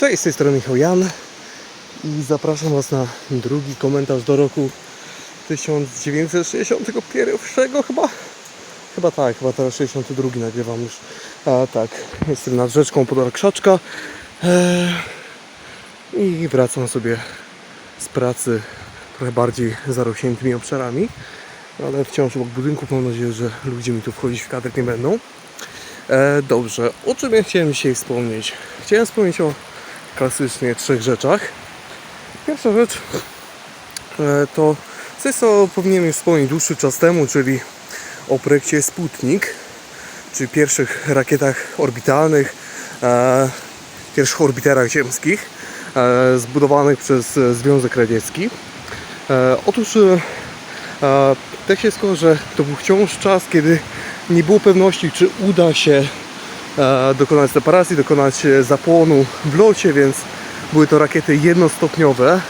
Cześć, z tej strony Michał Jan i zapraszam Was na drugi komentarz do roku 1961 chyba? Chyba tak, chyba teraz 62 nagrywam już. A tak, jestem nad rzeczką Podora Krzaczka eee, i wracam sobie z pracy trochę bardziej zarośniętymi obszarami, ale wciąż obok budynków mam nadzieję, że ludzie mi tu wchodzić w kadr nie będą. E, dobrze, o czym ja chciałem dzisiaj wspomnieć? Chciałem wspomnieć o klasycznie trzech rzeczach. Pierwsza rzecz e, to coś, co powinienem wspomnieć dłuższy czas temu, czyli o projekcie Sputnik, czyli pierwszych rakietach orbitalnych, e, pierwszych orbiterach ziemskich, e, zbudowanych przez Związek Radziecki. Otóż tak się składa, że to był wciąż czas, kiedy nie było pewności, czy uda się dokonać separacji, dokonać e, zapłonu w locie, więc były to rakiety jednostopniowe,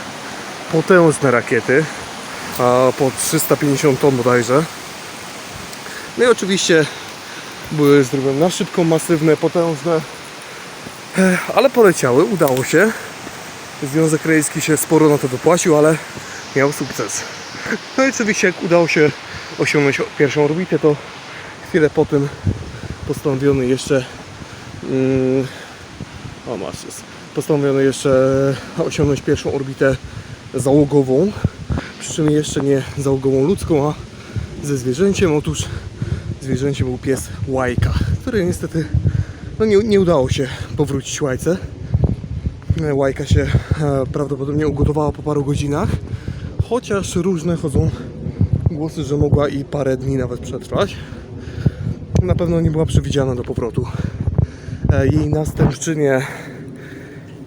potężne rakiety, po 350 ton bodajże. No i oczywiście były zrobione na szybko, masywne, potężne, E, ale poleciały, udało się. Związek Radziecki się sporo na to dopłacił, ale miał sukces. No i oczywiście jak udało się osiągnąć pierwszą orbitę, to chwilę po tym postanowiono jeszcze mm, o masz jest, postanowiono jeszcze osiągnąć pierwszą orbitę załogową. Przy czym jeszcze nie załogową ludzką, a ze zwierzęciem. Otóż zwierzęciem był pies Łajka, który niestety no nie, nie udało się powrócić Łajce. Łajka się e, prawdopodobnie ugotowała po paru godzinach chociaż różne chodzą głosy, że mogła i parę dni nawet przetrwać na pewno nie była przewidziana do powrotu. E, Jej następczynie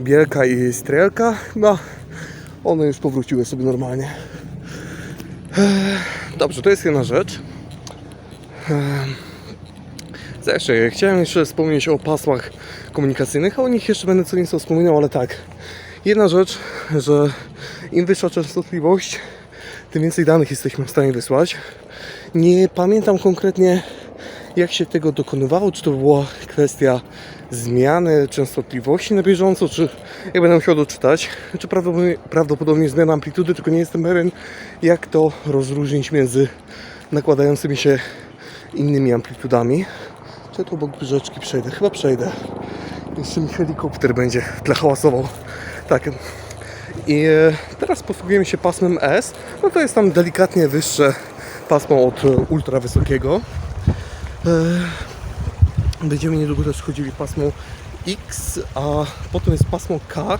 Bielka i Strelka chyba one już powróciły sobie normalnie. E, Dobrze, to jest jedna rzecz. E, Zresztą, chciałem jeszcze wspomnieć o pasmach komunikacyjnych, a o nich jeszcze będę co nieco wspominał, ale tak. Jedna rzecz, że im wyższa częstotliwość, tym więcej danych jesteśmy w stanie wysłać. Nie pamiętam konkretnie, jak się tego dokonywało, czy to była kwestia zmiany częstotliwości na bieżąco, czy jak będę musiał doczytać, czy prawdopodobnie, prawdopodobnie zmiana amplitudy, tylko nie jestem pewien, jak to rozróżnić między nakładającymi się innymi amplitudami. Czy tu obok rzeczki przejdę? Chyba przejdę. Jeszcze mi helikopter będzie tle hałasował. Tak. I e, teraz posługujemy się pasmem S. No to jest tam delikatnie wyższe pasmo od e, ultra wysokiego. E, Będziemy niedługo też chodzili pasmo X, a potem jest pasmo K,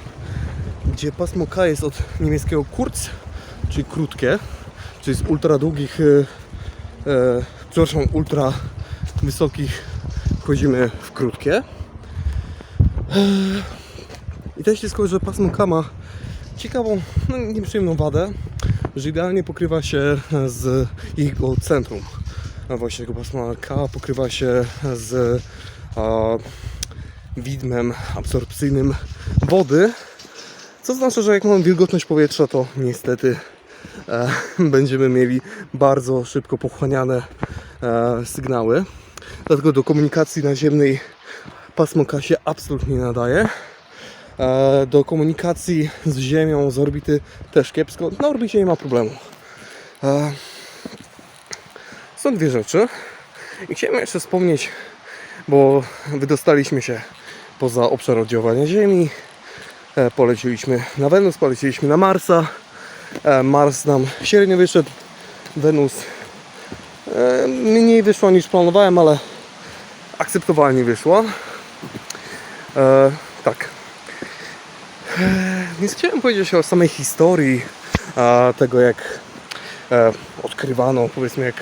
gdzie pasmo K jest od niemieckiego Kurz, czyli krótkie, czyli z ultra długich, e, e, przepraszam, ultra wysokich wchodzimy w krótkie. I też się skończy, że pasmo K ma ciekawą, no nieprzyjemną wadę, że idealnie pokrywa się z jego centrum. Właśnie tego pasma K pokrywa się z a, widmem absorpcyjnym wody, co znaczy, że jak mamy wilgotność powietrza, to niestety e, będziemy mieli bardzo szybko pochłaniane e, sygnały. Dlatego do komunikacji naziemnej pasmo K się absolutnie nie nadaje. E, do komunikacji z Ziemią, z orbity też kiepsko. Na orbicie nie ma problemu. E, są dwie rzeczy. I chciałem jeszcze wspomnieć, bo wydostaliśmy się poza obszar oddziaływania Ziemi. E, Poleciliśmy na Wenus, poleciliśmy na Marsa. E, Mars nam średnio wyszedł. Wenus e, mniej wyszło niż planowałem, ale akceptowalnie wyszło. E, tak. Więc chciałem powiedzieć o samej historii tego, jak odkrywano, powiedzmy, jak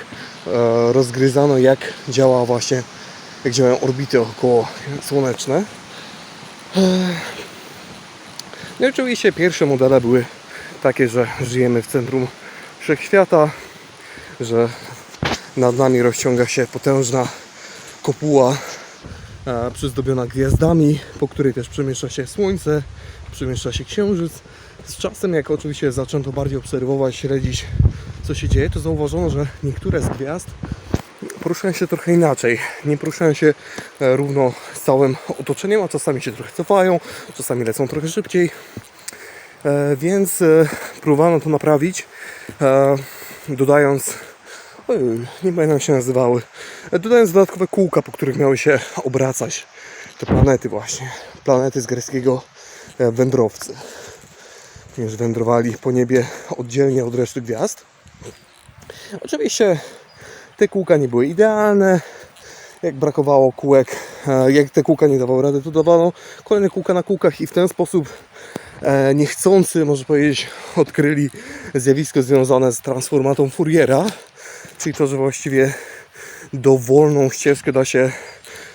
rozgryzano, jak działa właśnie, jak działają orbity około słoneczne. E, No i oczywiście pierwsze modele były takie, że żyjemy w centrum wszechświata, że nad nami rozciąga się potężna kopuła e, przyzdobiona gwiazdami, po której też przemieszcza się Słońce, przemieszcza się Księżyc. Z czasem, jak oczywiście zaczęto bardziej obserwować, śledzić, co się dzieje, to zauważono, że niektóre z gwiazd poruszają się trochę inaczej. Nie poruszają się e, równo z całym otoczeniem, a czasami się trochę cofają, czasami lecą trochę szybciej. E, więc e, próbowano to naprawić, dodając, nie pamiętam jak się nazywały, dodając dodatkowe kółka, po których miały się obracać te planety właśnie. Planety z greckiego wędrowcy. Ponieważ wędrowali po niebie oddzielnie od reszty gwiazd. Oczywiście te kółka nie były idealne. Jak brakowało kółek, e, jak te kółka nie dawały rady, to dawano kolejne kółka na kółkach i w ten sposób e, niechcący, może powiedzieć, odkryli zjawisko związane z transformatą Fouriera, czyli to, że właściwie dowolną ścieżkę da się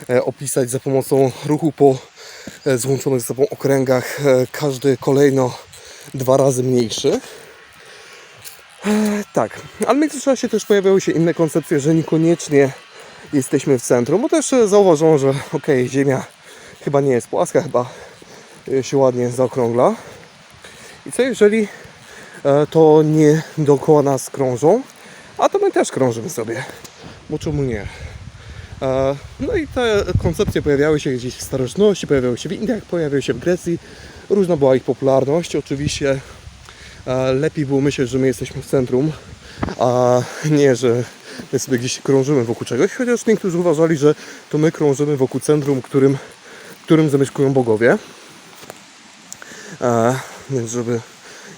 e, opisać za pomocą ruchu po złączonych ze sobą okręgach, każdy kolejno dwa razy mniejszy. Tak, ale w międzyczasie też pojawiały się inne koncepcje, że niekoniecznie jesteśmy w centrum, bo też e, zauważono, że okej, Ziemia chyba nie jest płaska, chyba e, się ładnie zaokrągla. I co jeżeli e, to nie dookoła nas krążą, a to my też krążymy sobie, bo czemu nie? No i te koncepcje pojawiały się gdzieś w starożytności, pojawiały się w Indiach, pojawiały się w Grecji. Różna była ich popularność. Oczywiście lepiej było myśleć, że my jesteśmy w centrum, a nie, że my sobie gdzieś krążymy wokół czegoś. Chociaż niektórzy uważali, że to my krążymy wokół centrum, którym, którym zamieszkują bogowie. E, Więc żeby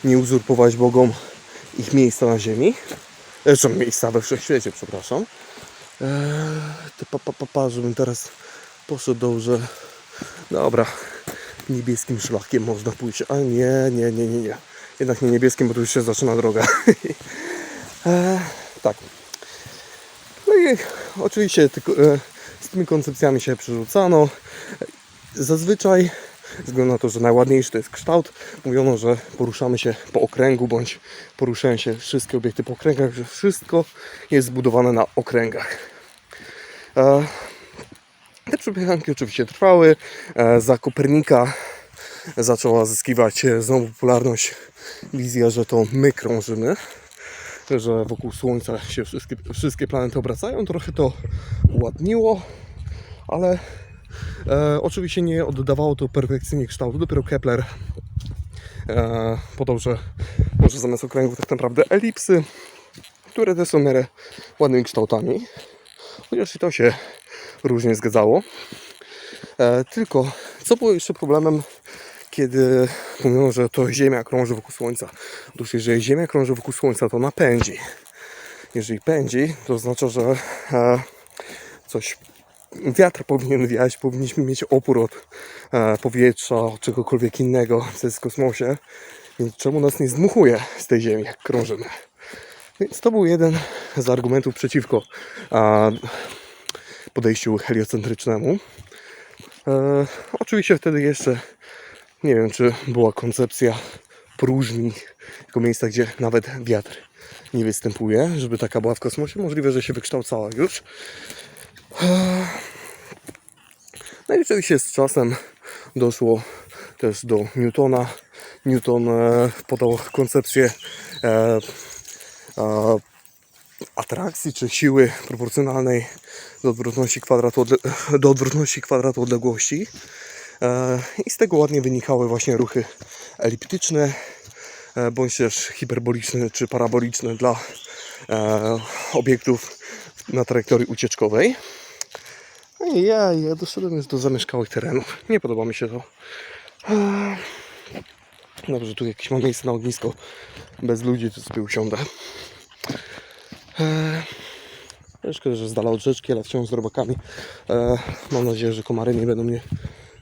nie uzurpować bogom ich miejsca na ziemi. Zresztą miejsca we wszechświecie, przepraszam. Eee, to pa, pa, pa, pa, żebym teraz poszedł dobrze. Dobra, niebieskim szlakiem można pójść. A nie, nie, nie, nie, nie. Jednak nie niebieskim, bo tu już się zaczyna droga. eee, tak. No i oczywiście tylko, e, z tymi koncepcjami się przerzucano. Zazwyczaj, względu na to, że najładniejszy to jest kształt, mówiono, że poruszamy się po okręgu, bądź poruszają się wszystkie obiekty po okręgach, że wszystko jest zbudowane na okręgach. E, Te przepychanki oczywiście trwały. E, Za Kopernika zaczęła zyskiwać e, znowu popularność wizja, że to my krążymy, że wokół Słońca się wszystkie, wszystkie planety obracają. Trochę to uładniło, ale e, oczywiście nie oddawało to perfekcyjnie kształtu. Dopiero Kepler e, podał, że może zamiast okręgów tak naprawdę elipsy, które też są miarę ładnymi kształtami. Chociaż i to się różnie zgadzało. E, tylko, co było jeszcze problemem, kiedy mówiono, że to Ziemia krąży wokół Słońca? Otóż, jeżeli Ziemia krąży wokół Słońca, to ona pędzi. Jeżeli pędzi, to oznacza, że e, coś wiatr powinien wiać, powinniśmy mieć opór od e, powietrza, od czegokolwiek innego, co jest w kosmosie. Więc czemu nas nie zdmuchuje z tej Ziemi, jak krążymy? Więc to był jeden z argumentów przeciwko a, podejściu heliocentrycznemu. E, oczywiście wtedy jeszcze nie wiem, czy była koncepcja próżni jako miejsca, gdzie nawet wiatr nie występuje, żeby taka była w kosmosie. Możliwe, że się wykształcała już. No i oczywiście z czasem doszło też do Newtona. Newton e, podał koncepcję e, e, atrakcji czy siły proporcjonalnej do odwrotności kwadratu, do odwrotności kwadratu odległości. E, I z tego ładnie wynikały właśnie ruchy eliptyczne, e, bądź też hiperboliczne czy paraboliczne dla e, obiektów na trajektorii ucieczkowej. Ej, ja, ja doszedłem już do zamieszkałych terenów. Nie podoba mi się to. Dobrze, tu jakieś mam miejsce na ognisko. Bez ludzi to sobie usiądę. Eee, Szkoda, że z dala od rzeczki, ale wciąż z robakami. Mam nadzieję, że komary nie będą mnie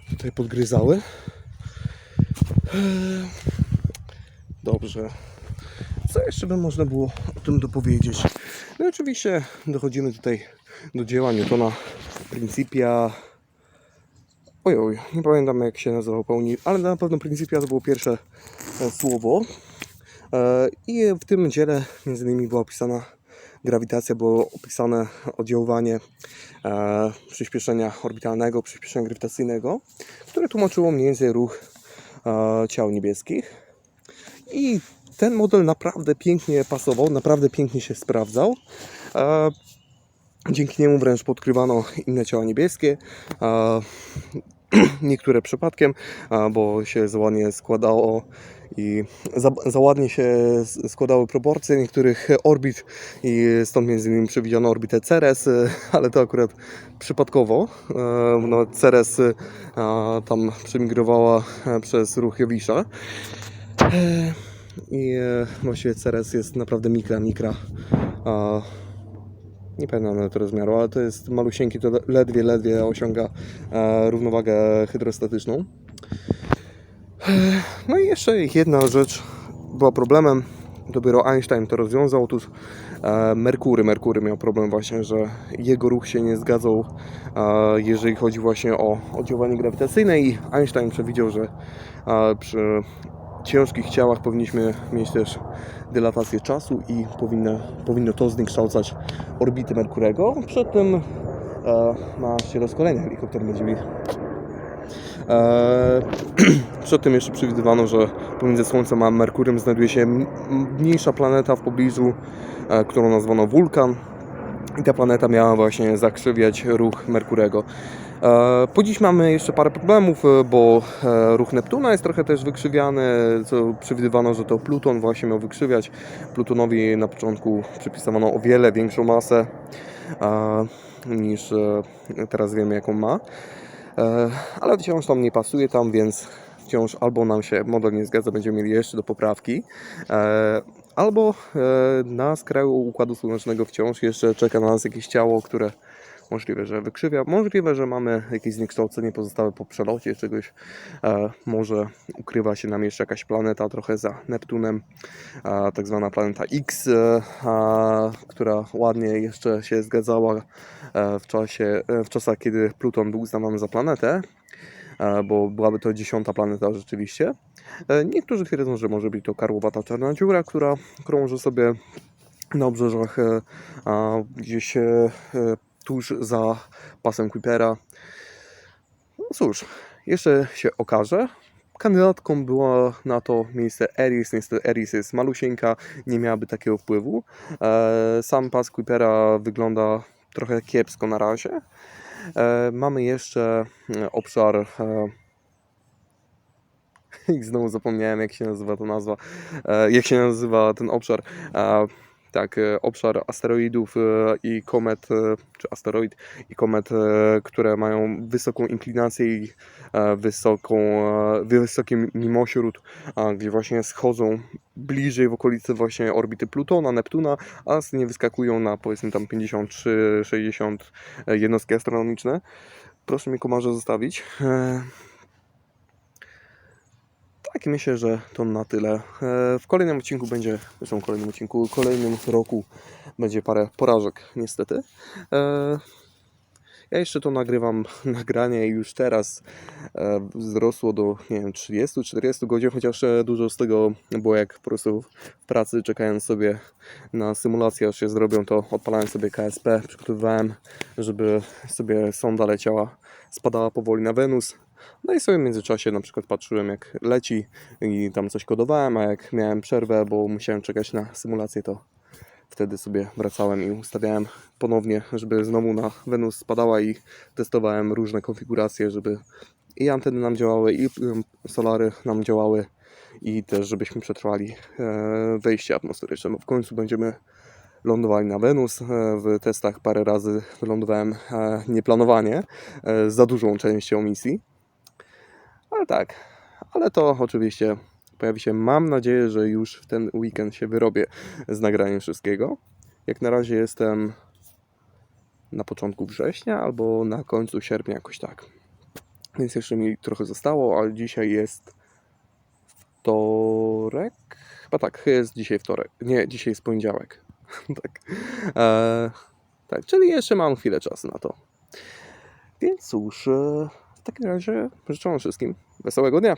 tutaj podgryzały. Eee, Dobrze. Co jeszcze by można było o tym dopowiedzieć? No i oczywiście dochodzimy tutaj do dzieła Newtona Principia. Oj, oj, nie pamiętam jak się nazywał pełni, ale na pewno Principia to było pierwsze e, słowo. E, I w tym dziele między innymi była opisana grawitacja, było opisane oddziaływanie e, przyspieszenia orbitalnego, przyspieszenia grawitacyjnego, które tłumaczyło mniej więcej ruch e, ciał niebieskich. I ten model naprawdę pięknie pasował, naprawdę pięknie się sprawdzał. E, Dzięki niemu wręcz podkrywano inne ciała niebieskie. A, niektóre przypadkiem, bo się za ładnie składało i za, za ładnie się składały proporcje niektórych orbit i stąd między innymi przewidziano orbitę Ceres, ale to akurat przypadkowo. E, No, Ceres a, tam przemigrowała e, przez ruch Jowisza. E, I e, właściwie Ceres jest naprawdę mikra, mikra. Nie pamiętam nawet rozmiaru, ale to jest malusieńki, to ledwie, ledwie osiąga e, równowagę hydrostatyczną. No i jeszcze jedna rzecz była problemem. Dopiero Einstein to rozwiązał. Otóż e, Merkury. Merkury miał problem właśnie, że jego ruch się nie zgadzał, e, jeżeli chodzi właśnie o oddziaływanie grawitacyjne i Einstein przewidział, że e, przy ciężkich ciałach powinniśmy mieć też dylatację czasu i powinno, powinno to zniekształcać orbity Merkurego. Przed tym e, na się rozkolenie helikopter będzie mi. E, przed tym jeszcze przewidywano, że pomiędzy Słońcem a Merkurem znajduje się mniejsza planeta w pobliżu, e, którą nazwano Wulkan. I ta planeta miała właśnie zakrzywiać ruch Merkurego. E, Po dziś mamy jeszcze parę problemów, e, bo e, ruch Neptuna jest trochę też wykrzywiany, co przewidywano, że to Pluton właśnie miał wykrzywiać. Plutonowi na początku przypisywano o wiele większą masę niż teraz wiemy jaką ma. Ale wciąż tam nie pasuje tam, więc wciąż albo nam się model nie zgadza, będziemy mieli jeszcze do poprawki, albo na skraju Układu Słonecznego wciąż jeszcze czeka na nas jakieś ciało, które możliwe, że wykrzywia, możliwe, że mamy jakieś zniekształcenie pozostałe po przelocie czegoś, e, może ukrywa się nam jeszcze jakaś planeta trochę za Neptunem, e, tak zwana planeta X, e, a, która ładnie jeszcze się zgadzała e, w czasie, e, w czasach, kiedy Pluton był uznawany za planetę, bo byłaby to dziesiąta planeta rzeczywiście. E, Niektórzy twierdzą, że może być to karłowata czarna dziura, która krąży sobie na obrzeżach e, gdzieś e, tuż za pasem Kuipera. No cóż, jeszcze się okaże. Kandydatką była na to miejsce Eris. Niestety Eris jest malusieńka, nie miałaby takiego wpływu. E, Sam pas Kuipera wygląda trochę kiepsko na razie. E, Mamy jeszcze e, obszar. I znowu zapomniałem, jak się nazywa ta nazwa. Jak się nazywa ten obszar. Tak, e, obszar asteroidów e, i komet, e, czy asteroid i komet, które mają wysoką inklinację i wysoką, wysoki mimośród, gdzie właśnie schodzą bliżej w okolicy właśnie orbity Plutona, Neptuna, a nie wyskakują na powiedzmy tam 53-60 jednostki astronomiczne. Proszę mi komarze zostawić. Tak, myślę, że to na tyle. E, W kolejnym odcinku będzie, zresztą w kolejnym odcinku, w kolejnym roku będzie parę porażek, niestety. E, Ja jeszcze to nagrywam, nagranie już teraz e, wzrosło do, nie wiem, 30-40 godzin, chociaż dużo z tego było jak po prostu w pracy, czekając sobie na symulację, aż się zrobią, to odpalałem sobie KSP, przygotowywałem, żeby sobie sonda leciała, spadała powoli na Wenus. No i sobie w międzyczasie na przykład patrzyłem jak leci i tam coś kodowałem, a jak miałem przerwę, bo musiałem czekać na symulację, to wtedy sobie wracałem i ustawiałem ponownie, żeby znowu na Wenus spadała i testowałem różne konfiguracje, żeby i anteny nam działały, i solary nam działały i też żebyśmy przetrwali e, wejście atmosferyczne. Bo w końcu będziemy lądowali na Wenus. E, W testach parę razy wylądowałem e, nieplanowanie, za dużą częścią misji. Ale tak, ale to oczywiście pojawi się, mam nadzieję, że już w ten weekend się wyrobię z nagraniem wszystkiego. Jak na razie jestem na początku września albo na końcu sierpnia, jakoś tak. Więc jeszcze mi trochę zostało, ale dzisiaj jest wtorek. Chyba tak, jest dzisiaj wtorek. Nie, dzisiaj jest poniedziałek. tak. E, tak, czyli jeszcze mam chwilę czasu na to. Więc cóż, e, w takim razie życzę wszystkim wesołego dnia.